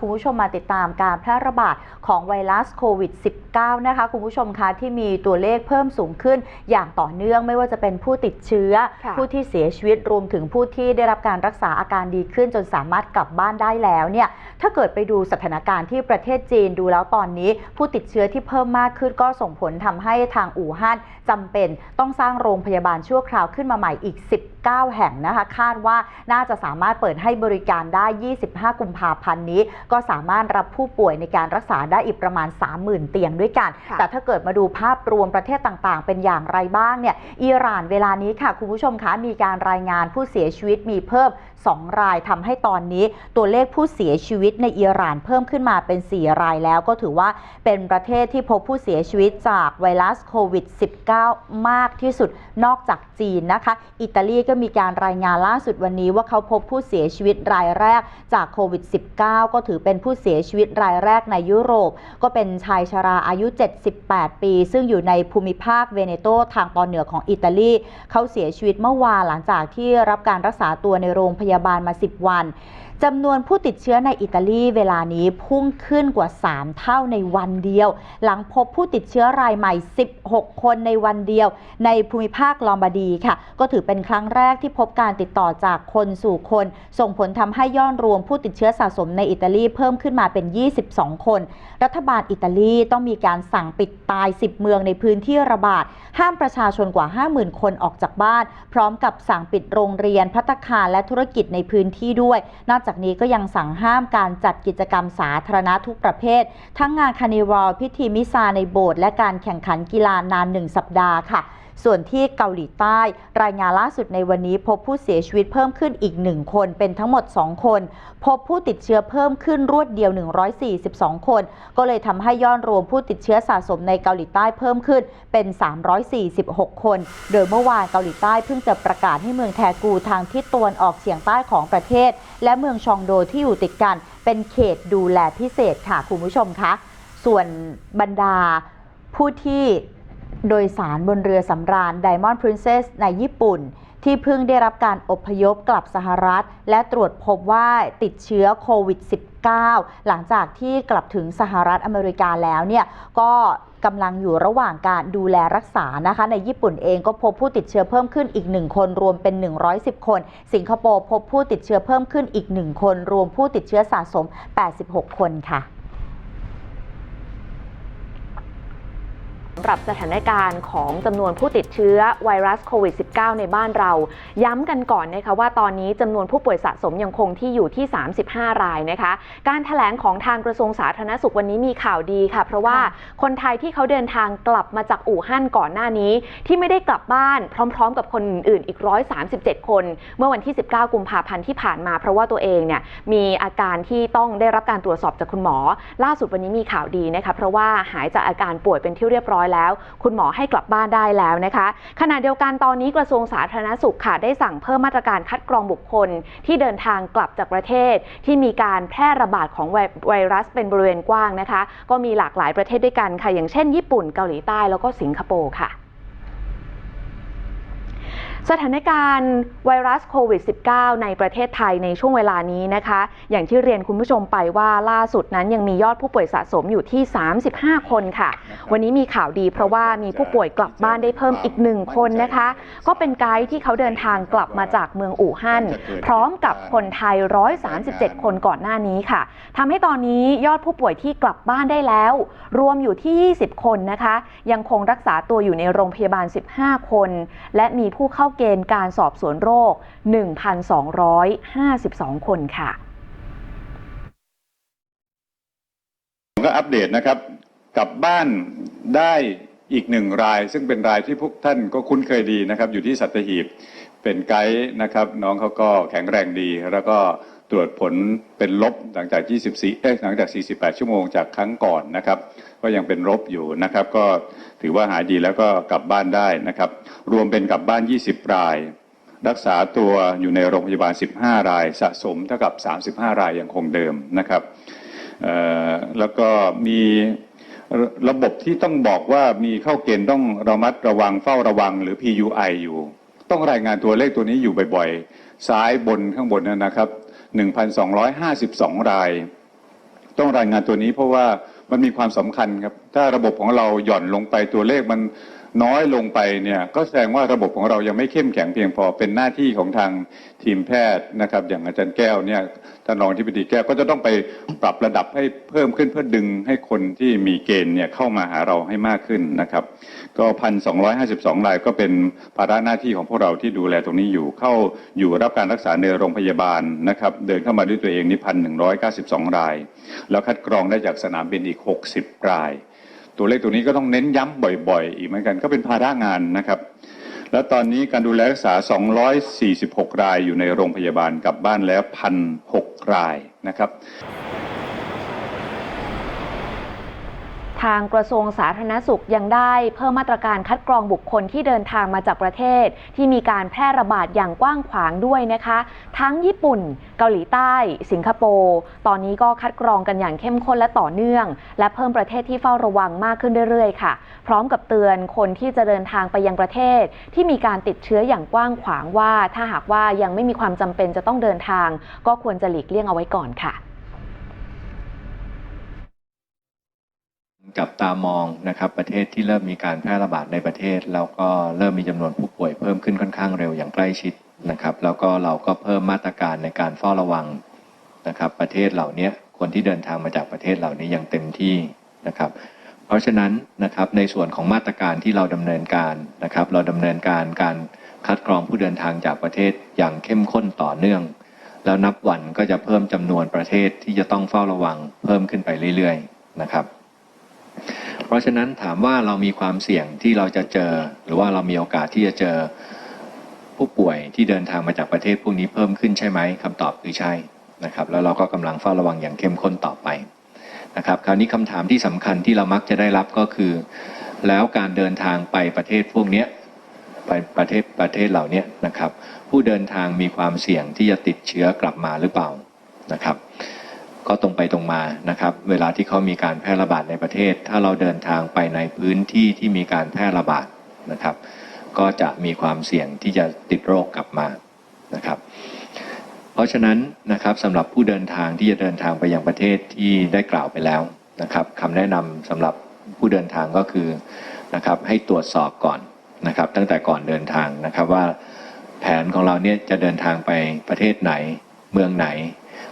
คุณผู้ชมมาติดตามการแพร่ระบาดของไวรัสโควิด -19 นะคะ คุณผู้ชมคะที่มีตัวเลขเพิ่มสูงขึ้นอย่างต่อเนื่องไม่ว่าจะเป็นผู้ติดเชื้อค่ะผู้ที่เสียชีวิตรวมถึงผู้ที่ได้รับการรักษาอาการดีขึ้นจนสามารถกลับบ้านได้แล้วเนี่ยถ้าเกิดไปดูสถานการณ์ที่ประเทศจีนดูแล้วตอนนี้ ผู้ติดเชื้อที่เพิ่มมากขึ้นก็ส่งผลทำให้ทางอู่ฮั่นจำเป็นต้องสร้างโรงพยาบาลชั่วคราวขึ้นมาใหม่อีก 19 แห่งนะคะ คาดว่าน่าจะสามารถเปิดให้บริการได้ 25 กุมภาพันธ์นี้ก็สามารถรับผู้ป่วยในการรักษาได้อีกประมาณ 30,000 เตียงด้วยกันค่ะแต่ถ้าเกิดมาดูภาพรวมประเทศต่างๆ เป็นอย่างไรบ้างเนี่ยอิหร่านเวลานี้ค่ะ คุณผู้ชมคะมีการรายงานผู้เสียชีวิตมีเพิ่ม 2 รายทำให้ตอนนี้ตัวเลขผู้เสียชีวิตในอิหร่านเพิ่มขึ้นมาเป็น 4 รายแล้วก็ถือว่าเป็นประเทศที่พบผู้เสียชีวิตจากไวรัสโควิด -19 มากที่สุดนอกจากจีนนะคะ อิตาลีก็มีการรายงานล่าสุดวันนี้ว่าเขาพบผู้เสียชีวิตรายแรกจากโควิด -19 ก็ถือเป็นผู้เสียชีวิตรายแรกในยุโรป ก็เป็นชายชราอายุ 78 ปี ซึ่งอยู่ในภูมิภาคเวเนโตทางตอนเหนือของอิตาลี เขาเสียชีวิตเมื่อวานหลังจากที่รับการรักษาตัวในโรงพยาบาลมา 10 วัน จำนวนผู้ติดเชื้อในอิตาลีเวลานี้พุ่งขึ้นกว่า 3 เท่าในวันเดียว หลังพบผู้ติดเชื้อรายใหม่ 16 คนในวันเดียว ในภูมิภาคลอมบาร์ดีค่ะ ก็ถือเป็นครั้งแรกที่พบการติดต่อจากคนสู่คน ส่งผลทำให้ยอดรวมผู้ติดเชื้อสะสมในอิตาลีเพิ่มขึ้นมาเป็น 22 คน รัฐบาลอิตาลีต้องมีการสั่งปิดตาย 10 เมืองในพื้นที่ระบาด ห้ามประชาชนกว่า 50,000 คนออกจากบ้าน พร้อมกับสั่งปิดโรงเรียนพัตตาคารและธุรกิจในพื้นที่ด้วยนอกจากากนี้ก็ยังสั่งห้ามการจัดกิจกรรมสาธารณะทุกประเภท ทั้งงานคาร์นิวัลพิธีมิซาในโบสถ์และการแข่งขันกีฬานานหนึ่งสัปดาห์ค่ะ ส่วนที่เกาหลีใต้ รายงานล่าสุดในวันนี้พบผู้เสียชีวิตเพิ่มขึ้นอีก 1 คนเป็นทั้งหมด 2 คน พบผู้ติดเชื้อเพิ่มขึ้นรวดเดียว 142 คน ก็เลยทำให้ยอดรวมผู้ติดเชื้อสะสมในเกาหลีใต้เพิ่มขึ้นเป็น 346 คน โดยเมื่อวานเกาหลีใต้เพิ่งจะประกาศให้เมืองแทกูทางทิศตะวันออกเฉียงใต้ของประเทศ และเมืองชองโดที่อยู่ติดกัน เป็นเขตดูแลพิเศษค่ะคุณผู้ชมคะส่วนบรรดาผู้ที่ โดยสารบนเรือสำราญ Diamond Princess ในญี่ปุ่น ที่เพิ่งได้รับการอพยพกลับสหรัฐ และตรวจพบว่าติดเชื้อโควิด -19 หลังจากที่กลับถึงสหรัฐอเมริกาแล้วเนี่ยก็กำลังอยู่ระหว่างการดูแลรักษานะคะ ในญี่ปุ่นเองก็พบผู้ติดเชื้อเพิ่มขึ้นอีก 1 คนรวมเป็น 110 คน สิงคโปร์พบผู้ติดเชื้อเพิ่มขึ้นอีก 1 คน รวมผู้ติดเชื้อสะสม 86 คนค่ะ สำ หรับสถานการณ์ของจำนวนผู้ติดเชื้อไวรัสโควิด -19 ในบ้านเรา ย้ำกันก่อนนะคะว่าตอนนี้จำนวนผู้ป่วยสะสมยังคงที่อยู่ที่ 35 รายนะคะ การถแถลงของทางกระทรวงสาธารณสุขวันนี้มีข่าวดีค่ะ เพราะว่าคนไทยที่เขาเดินทางกลับมาจากอู่ฮั่นก่อนหน้านี้ ที่ไม่ได้กลับบ้านพร้อม ๆ กับคนอื่นอีก 137 คน เมื่อวันที่ 19 กุมภาพันธ์ที่ผ่านมา เพราะว่าตัวเองเนี่ยมีอาการที่ต้องได้รับการตรวจสอบจากคุณหมอ ล่าสุดวันนี้มีข่าวดีนะคะเพราะว่าหายจากอาการป่วยเป็นที่เรียบร้อยแล้วคุณหมอให้กลับบ้านได้แล้วนะคะขณะเดียวกันตอนนี้กระทรวงสาธารณสุขค่ะได้สั่งเพิ่มมาตรการคัดกรองบุคคลที่เดินทางกลับจากประเทศ ที่มีการแพร่ระบาดของไวไวรัสเป็นบริเวณกว้างนะคะ ก็มีหลากหลายประเทศด้วยกันค่ะ อย่างเช่นญี่ปุ่นเกาหลีใต้แล้วก็สิงคโปร์ค่ะ สถานการณ์ไวรัสโควิด -19 ในประเทศไทยในช่วงเวลานี้นะคะ อย่างที่เรียนคุณผู้ชมไปว่าล่าสุดนั้นยังมียอดผู้ป่วยสะสมอยู่ที่ 35 คนค่ะ วันนี้มีข่าวดีเพราะว่ามีผู้ป่วยกลับบ้านได้เพิ่มอีกหนึ่งคนนะคะ ก็เป็นไกด์ที่เขาเดินทางกลับมาจากเมืองอู่ฮั่นพร้อมกับคนไทย 137 คนก่อนหน้านี้ค่ะทำให้ตอนนี้ยอดผู้ป่วยที่กลับบ้านได้แล้ว รวมอยู่ที่ 20 คนนะคะ ยังคงรักษาตัวอยู่ในโรงพยาบาล 15 คน และมีผู้เข้าเกณฑ์การสอบสวนโรค 1,252 คนค่ะผมก็อัปเดตนะครับกลับบ้านได้อีกหนึ่งราย ซึ่งเป็นรายที่พวกท่านก็คุ้นเคยดีนะครับ อยู่ที่สัตหีบเป็นไกด์นะครับ น้องเขาก็แข็งแรงดี แล้วก็ ตรวจผลเป็นลบหลังจาก 24 เอ๊ะหลังจาก 48 ชั่วโมงจากครั้งก่อนนะครับ ก็ยังเป็นลบอยู่นะครับ ก็ถือว่าหายดีแล้วก็กลับบ้านได้นะครับ รวมเป็นกลับบ้าน 20 ราย รักษาตัวอยู่ในโรงพยาบาล 15 ราย สะสมเท่ากับ 35 รายยังคงเดิมนะครับแล้วก็มีระระบบที่ต้องบอกว่ามีเข้าเกณฑ์ต้องระมัดระวังเฝ้าระวังหรือ PUI อยู่ ต้องรายงานตัวเลขตัวนี้อยู่บ่อยๆ ซ้ายบนข้างบนนั่นนะครับ 1,252 ราย ต้องรายงานตัวนี้เพราะว่ามันมีความสำคัญครับ ถ้าระบบของเราหย่อนลงไปตัวเลขมันน้อยลงไปเนี่ยก็แสดงว่าระบบของเรายังไม่เข้มแข็งเพียงพอเป็นหน้าที่ของทางทีมแพทย์นะครับ อย่างอาจารย์แก้วเนี่ยท่านรองที่ปดีแก้วก็จะต้องไปปรับระดับให้เพิ่มขึ้นเพื่อดึงให้คนที่มีเกณฑ์เนี่ยเข้ามาหาเราให้มากขึ้นนะครับ ก็พันสองรายก็เป็นภาระหน้าที่ของพวกเราที่ดูแลตรงนี้อยู่เข้าอยู่รับการรักษาในโรงพยาบาลนะครับเดินเข้ามาด้วยตัวเองนี่พันหนึ่งร้อยเก้าสิบสองราย แล้วคัดกรองได้จากสนามบินอีกหกสิบราย ตัวเลขตัวนี้ก็ต้องเน้นย้ำบ่อย ๆ อีกเหมือนกันก็เป็นภาระงานนะครับ และตอนนี้การดูแลรักษา 246 รายอยู่ในโรงพยาบาลกลับบ้านแล้วพันหกรายนะครับ ทางกระทรวงสาธารณสุขยังได้เพิ่มมาตรการคัดกรองบุคคลที่เดินทางมาจากประเทศ ที่มีการแพร่ระบาดอย่างกว้างขวางด้วยนะคะ ทั้งญี่ปุ่น เกาหลีใต้ สิงคโปร์ ตอนนี้ก็คัดกรองกันอย่างเข้มข้นและต่อเนื่อง และเพิ่มประเทศที่เฝ้าระวังมากขึ้นเรื่อยๆ ค่ะ พร้อมกับเตือนคนที่จะเดินทางไปยังประเทศ ที่มีการติดเชื้ออย่างกว้างขวางว่า ถ้าหากว่ายังไม่มีความจำเป็นจะต้องเดินทาง ก็ควรจะหลีกเลี่ยงเอาไว้ก่อนค่ะ จับตามองนะครับประเทศที่เริ่มมีการแพร่ระบาดในประเทศ แล้วก็เริ่มมีจำนวนผู้ป่วยเพิ่มขึ้นค่อนข้างเร็วอย่างใกล้ชิดนะครับ แล้วก็เราก็เพิ่มมาตรการในการเฝ้าระวังนะครับ ประเทศเหล่านี้คนที่เดินทางมาจากประเทศเหล่านี้อย่างเต็มที่นะครับ เพราะฉะนั้นนะครับในส่วนของมาตรการที่เราดำเนินการนะครับ เราดำเนินการการคัดกรองผู้เดินทางจากประเทศอย่างเข้มข้นต่อเนื่อง แล้วนับวันก็จะเพิ่มจำนวนประเทศที่จะต้องเฝ้าระวังเพิ่มขึ้นไปเรื่อยๆนะครับ เพราะฉะนั้นถามว่าเรามีความเสี่ยงที่เราจะเจอ หรือว่าเรามีโอกาสที่จะเจอผู้ป่วยที่เดินทางมาจากประเทศพวกนี้เพิ่มขึ้นใช่ไหมคำตอบคือใช่นะครับ แล้วเราก็กำลังเฝ้าระวังอย่างเข้มข้นต่อไปนะครับ คราวนี้คำถามที่สำคัญที่เรามักจะได้รับก็คือ แล้วการเดินทางไปประเทศพวกนี้ไปประเทศประเทศเหล่านี้นะครับ ผู้เดินทางมีความเสี่ยงที่จะติดเชื้อกลับมาหรือเปล่านะครับ ก็ตรงไปตรงมานะครับ เวลาที่เขามีการแพร่ระบาดในประเทศ ถ้าเราเดินทางไปในพื้นที่ที่มีการแพร่ระบาดนะครับ ก็จะมีความเสี่ยงที่จะติดโรคกลับมานะครับ เพราะฉะนั้นนะครับสำหรับผู้เดินทางที่จะเดินทางไปยังประเทศที่ได้กล่าวไปแล้วนะครับคำแนะนำสำหรับผู้เดินทางก็คือนะครับให้ตรวจสอบก่อนนะครับ ตั้งแต่ก่อนเดินทางนะครับว่าแผนของเราเนี่ยจะเดินทางไปประเทศไหน เมืองไหน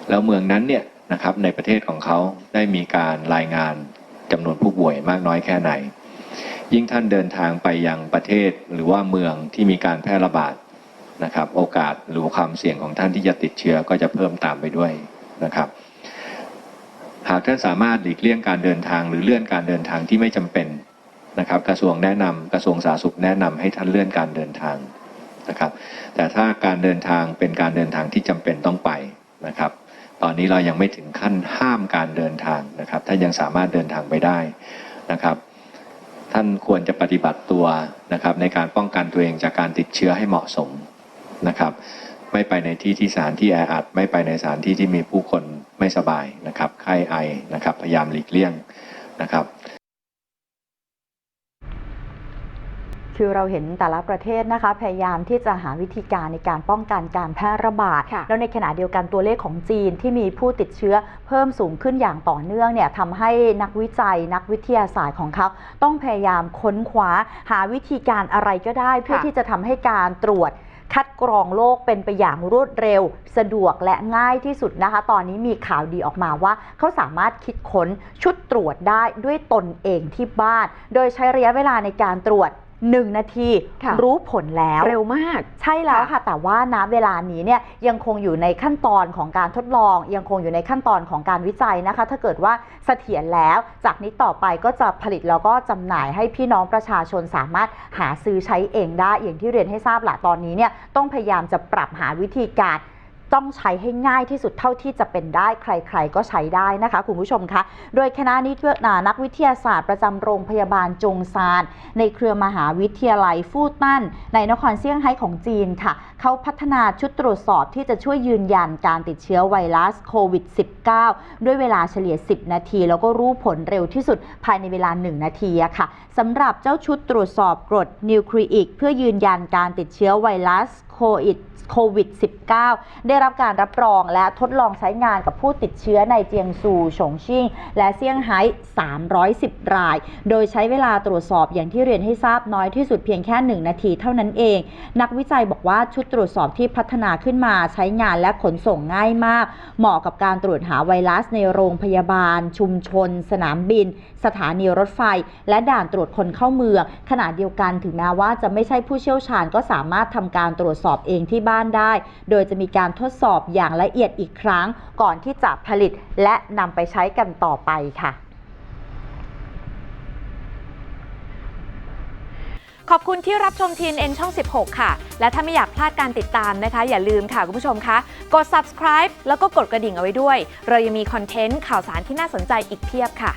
แล้วเมืองนั้นเนี่ย นะครับ ในประเทศของเขาได้มีการรายงานจำนวนผู้ป่วยมากน้อยแค่ไหน ยิ่งท่านเดินทางไปยังประเทศหรือว่าเมืองที่มีการแพร่ระบาดนะครับ โอกาสหรือความเสี่ยงของท่านที่จะติดเชื้อก็จะเพิ่มตามไปด้วยนะครับ หากท่านสามารถหลีกเลี่ยงการเดินทางหรือเลื่อนการเดินทางที่ไม่จำเป็นนะครับ กระทรวงแนะนำกระทรวงสาธารณสุขแนะนำให้ท่านเลื่อนการเดินทางนะครับ แต่ถ้าการเดินทางเป็นการเดินทางที่จำเป็นต้องไปนะครับ ตอนนี้เรายังไม่ถึงขั้นห้ามการเดินทางนะครับ ถ้ายังสามารถเดินทางไปได้นะครับ ท่านควรจะปฏิบัติตัวนะครับ ในการป้องกันตัวเองจากการติดเชื้อให้เหมาะสมนะครับ ไม่ไปในที่ที่สถานที่แออัด ไม่ไปในสถานที่ที่มีผู้คนไม่สบายนะครับไข้ไอนะครับ พยายามหลีกเลี่ยงนะครับ คือเราเห็นแต่ละประเทศนะคะ พยายามที่จะหาวิธีการในการป้องกันการแพร่ระบาดค่ะแล้วในขณะเดียวกันตัวเลขของจีนที่มีผู้ติดเชื้อเพิ่มสูงขึ้นอย่างต่อเนื่องเนี่ยทำให้นักวิจัยนักวิทยาศาสตร์ของเขา ต้องพยายามค้นคว้าหาวิธีการอะไรก็ได้ เพื่อที่จะทำให้การตรวจคัดกรองโรคเป็นไปอย่างรวดเร็ว สะดวกและง่ายที่สุดนะคะ ตอนนี้มีข่าวดีออกมาว่า เขาสามารถคิดค้นชุดตรวจได้ด้วยตนเองที่บ้าน โดยใช้ระยะเวลาในการตรวจ 1 นาทีค่ะรู้ผลแล้วเร็วมาก ใช่แล้วค่ะค่ะ แต่ว่าณเวลานี้เนี่ยยังคงอยู่ในขั้นตอนของการทดลอง ยังคงอยู่ในขั้นตอนของการวิจัยนะคะ ถ้าเกิดว่าเสถียรแล้วจากนี้ต่อไปก็จะผลิตแล้วก็จำหน่ายให้พี่น้องประชาชนสามารถหาซื้อใช้เองได้อย่างที่เรียนให้ทราบแหละตอนนี้เนี่ยต้องพยายามจะปรับหาวิธีการ ต้องใช้ให้ง่ายที่สุดเท่าที่จะเป็นได้ใคร ๆ ก็ใช้ได้นะคะคุณผู้ชมคะ โดยคณะนิเทศนักวิทยาศาสตร์ประจำโรงพยาบาลจงซาน ในเครือมหาวิทยาลัยฟูตัน ในนครเซี่ยงไฮ้ของจีนค่ะ เขาพัฒนาชุดตรวจสอบที่จะช่วยยืนยันการติดเชื้อไวรัสโควิด -19 ด้วยเวลาเฉลี่ย 10 นาที แล้วก็รู้ผลเร็วที่สุดภายในเวลา 1 นาทีค่ะสำหรับเจ้าชุดตรวจสอบกรดนิวคลีอิกเพื่อยืนยันการติดเชื้อไวรัสโควิดโควิด -19 ได้รับการรับรองและทดลองใช้งานกับผู้ติดเชื้อในเจียงซูฉงชิ่ง และเซี่ยงไฮ้ 310 ราย โดยใช้เวลาตรวจสอบอย่างที่เรียนให้ทราบน้อยที่สุดเพียงแค่ 1 นาทีเท่านั้นเอง นักวิจัยบอกว่าชุดตรวจสอบที่พัฒนาขึ้นมาใช้งานและขนส่งง่ายมาก เหมาะกับการตรวจหาไวรัสในโรงพยาบาล ชุมชน สนามบิน สถานีรถไฟ และด่านตรวจคนเข้าเมือง ขณะเดียวกันถึงแม้ว่าจะไม่ใช่ผู้เชี่ยวชาญก็สามารถทำการตรวจสอบเองที่บ้านได้ โดยจะมีการทดสอบอย่างละเอียดอีกครั้ง ก่อนที่จะผลิตและนำไปใช้กันต่อไปค่ะ ขอบคุณที่รับชม TNN ช่อง 16 ค่ะ และถ้าไม่อยากพลาดการติดตามนะคะ อย่าลืมค่ะคุณผู้ชมคะ กด subscribe แล้วก็กดกระดิ่งเอาไว้ด้วย เรายังมีคอนเทนต์ข่าวสารที่น่าสนใจอีกเพียบค่ะ